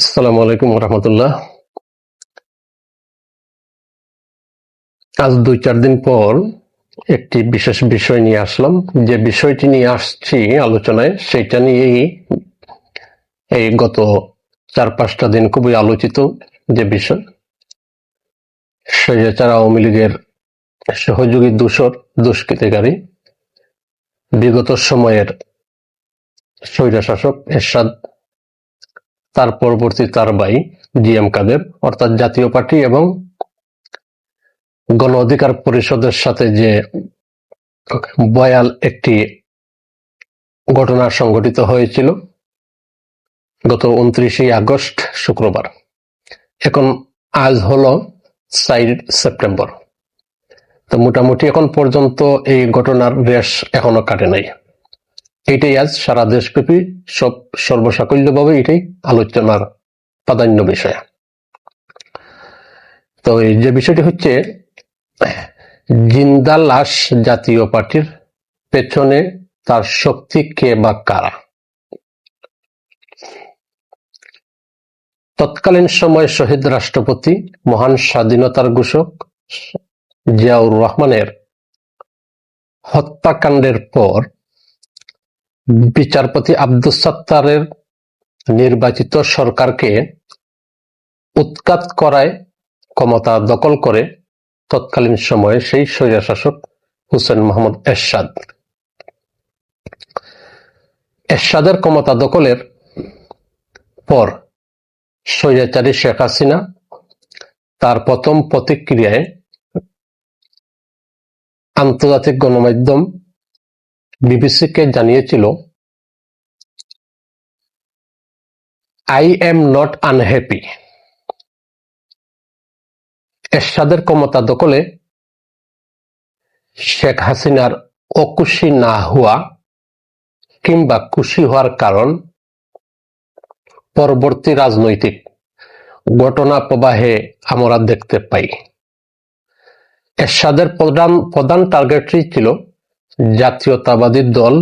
আসসালামু আলাইকুম রহমতুল্লাহ আজ দুই চার দিন পর একটি বিশেষ বিষয় নিয়ে আসলাম। যে বিষয়টি নিয়ে আসছি আলোচনায়, সেটা নিয়েই এই গত চার পাঁচটা দিন খুবই আলোচিত যে বিষয়। স্বৈরাচার আওয়ামী লীগের সহযোগী দূষর, দুষ্কৃতিকারী, বিগত সময়ের স্বৈরাশাসক এরশাদ তার পরবর্তী তার ভাই জি এম কাদের অর্থাৎ জাতীয় পার্টি এবং গণ অধিকার পরিষদের সাথে যে বয়াল একটি ঘটনা সংঘটিত হয়েছিল গত উনত্রিশে আগস্ট শুক্রবার। এখন আজ হলো চার সেপ্টেম্বর। তো মোটামুটি এখন পর্যন্ত এই ঘটনার রেশ এখনও কাটে নাই। এইটাই আজ সারা দেশব্যাপী সব সর্বসাকল্যভাবে এটাই আলোচনার প্রাধান্য বিষয়। তো এই যে বিষয়টি হচ্ছে, জিন্দা লাশ জাতীয় পার্টির পেছনে তার শক্তি কে বা কারা? তৎকালীন সময় শহীদ রাষ্ট্রপতি, মহান স্বাধীনতার ঘোষক জিয়াউর রহমানের হত্যাকাণ্ডের পর বিচারপতি আব্দুস সাত্তারের নির্বাচিত সরকারকে উৎখাত করায় ক্ষমতা দখল করে তৎকালীন সময়ে সেই স্বৈরশাসক হুসেন মোহাম্মদ এরশাদ। এরশাদের ক্ষমতা দখলের পর স্বৈরাচারী শেখ হাসিনা তার প্রথম প্রতিক্রিয়ায় আন্তর্জাতিক গণমাধ্যম বিবিসিকে জানিয়েছিল আই এম নট আনহ্যাপি এরশাদের ক্ষমতা দখলে শেখ হাসিনার অখুশি না হওয়া কিংবা খুশি হওয়ার কারণ পরবর্তী রাজনৈতিক ঘটনা প্রবাহে আমরা দেখতে পাই। এরশাদের প্রধান প্রধান টার্গেটটি ছিল জাতীয়তাবাদী দল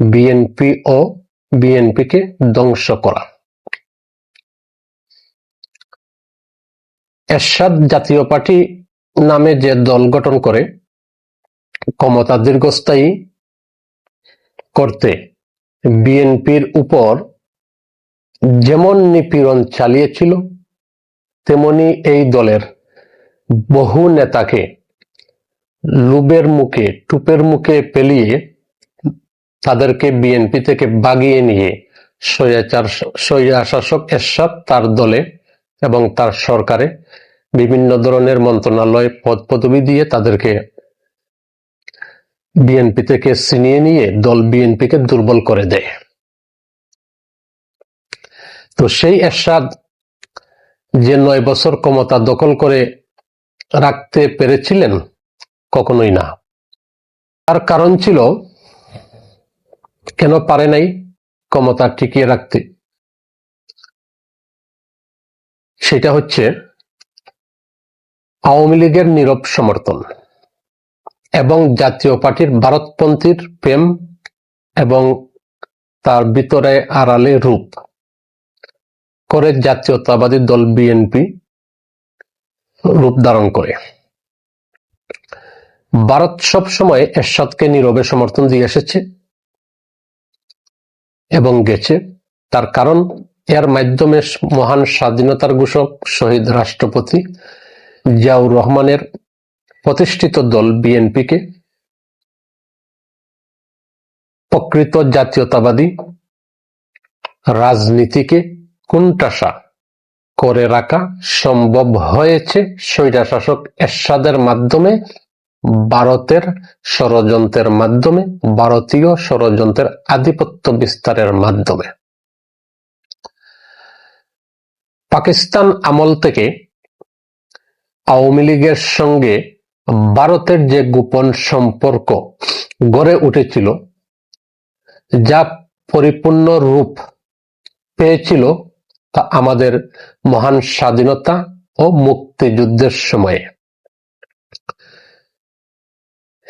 বিএনপি ও বিএনপিকে ধ্বংস করা। এরশাদ জাতীয় পার্টি নামে যে দল গঠন করে, ক্ষমতা দীর্ঘস্থায়ী করতে বিএনপির উপর যেমন নিপীড়ন চালিয়েছিল, তেমনি এই দলের বহু নেতাকে লুবের মুখে, টুপের মুখে পেলিয়ে তাদেরকে বিএনপি থেকে বাগিয়ে নিয়ে স্বৈরাচার স্বৈরা শাসক এরশাদ তার দলে এবং তার সরকারে বিভিন্ন ধরনের মন্ত্রণালয় পদ পদবি দিয়ে তাদেরকে বিএনপি থেকে ছিনিয়ে নিয়ে দল বিএনপিকে দুর্বল করে দেয়। তো সেই এরশাদ যে নয় বছর ক্ষমতা দখল করে রাখতে পেরেছিলেন কখনোই না। তার কারণ ছিল, কেন পারে নাই ক্ষমতা টিকিয়ে রাখতে? সেটা হচ্ছে, আওয়ামী লীগের নীরব সমর্থন এবং জাতীয় পার্টির ভারতপন্থীর প্রেম এবং তার ভিতরে আড়ালে রূপ করে জাতীয়তাবাদী দল বিএনপি রূপ ধারণ করে। ভারত সব সময় এরশাদকে নীরবে সমর্থন দিয়ে এসেছে এবং গেছে। তার কারণ, এর মাধ্যমে মহান স্বাধীনতার ঘোষক, শহীদ রাষ্ট্রপতি জিয়াউর রহমানের প্রতিষ্ঠিত দল বিএনপিকে প্রকৃত জাতীয়তাবাদী রাজনীতিকে কুণ্ঠাসা করে রাখা সম্ভব হয়েছে। স্বৈরাশাসক এরশাদের মাধ্যমে ভারতের ষড়যন্ত্রের মাধ্যমে, ভারতীয় ষড়যন্ত্রের আধিপত্য বিস্তারের মাধ্যমে। পাকিস্তান আমল থেকে আওয়ামী লীগের সঙ্গে ভারতের যে গোপন সম্পর্ক গড়ে উঠেছিল, যা পরিপূর্ণ রূপ পেয়েছিল তা আমাদের মহান স্বাধীনতা ও মুক্তিযুদ্ধের সময়ে।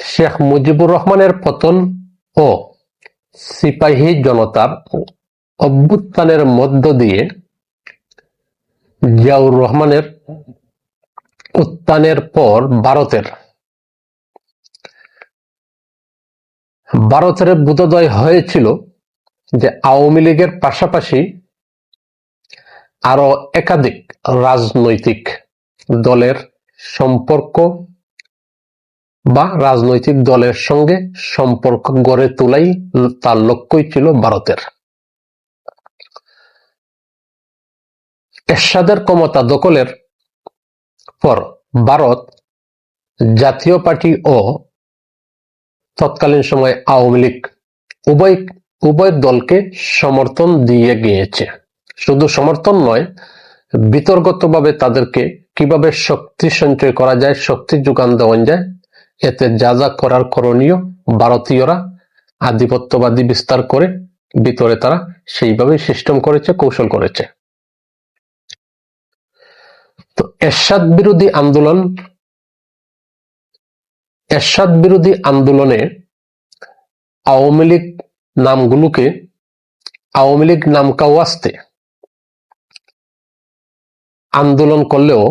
শেখ মুজিবুর রহমানের পতন ও সিপাহী জনতার অভ্যুত্থানের মধ্য দিয়ে জিয়াউর রহমানের উত্থানের পর ভারতের ভারতের বোধোদয় হয়েছিল যে আওয়ামী লীগের পাশাপাশি আরও একাধিক রাজনৈতিক দলের সম্পর্ক বা রাজনৈতিক দলের সঙ্গে সম্পর্ক গড়ে তোলাই তার লক্ষ্যই ছিল ভারতের। এরশাদের ক্ষমতা দখলের পর ভারত জাতীয় পার্টি ও তৎকালীন সময় আওয়ামী লীগ উভয় উভয় দলকে সমর্থন দিয়ে গিয়েছে। শুধু সমর্থন নয়, বিতর্কতভাবে তাদেরকে কীভাবে শক্তি সঞ্চয় করা যায়, শক্তি যোগান দেওয়া যায় এতে যা যা করার করণীয় ভারতীয়রা আধিপত্যবাদী বিস্তার করে ভিতরে তারা সেইভাবে সিস্টেম করেছে, কৌশল করেছে। তো এরশাদ বিরোধী আন্দোলন, এরশাদ বিরোধী আন্দোলনে আওয়ামী লীগ নামগুলোকে আওয়ামী লীগ নাম কাওয়াস্তে আন্দোলন করলেও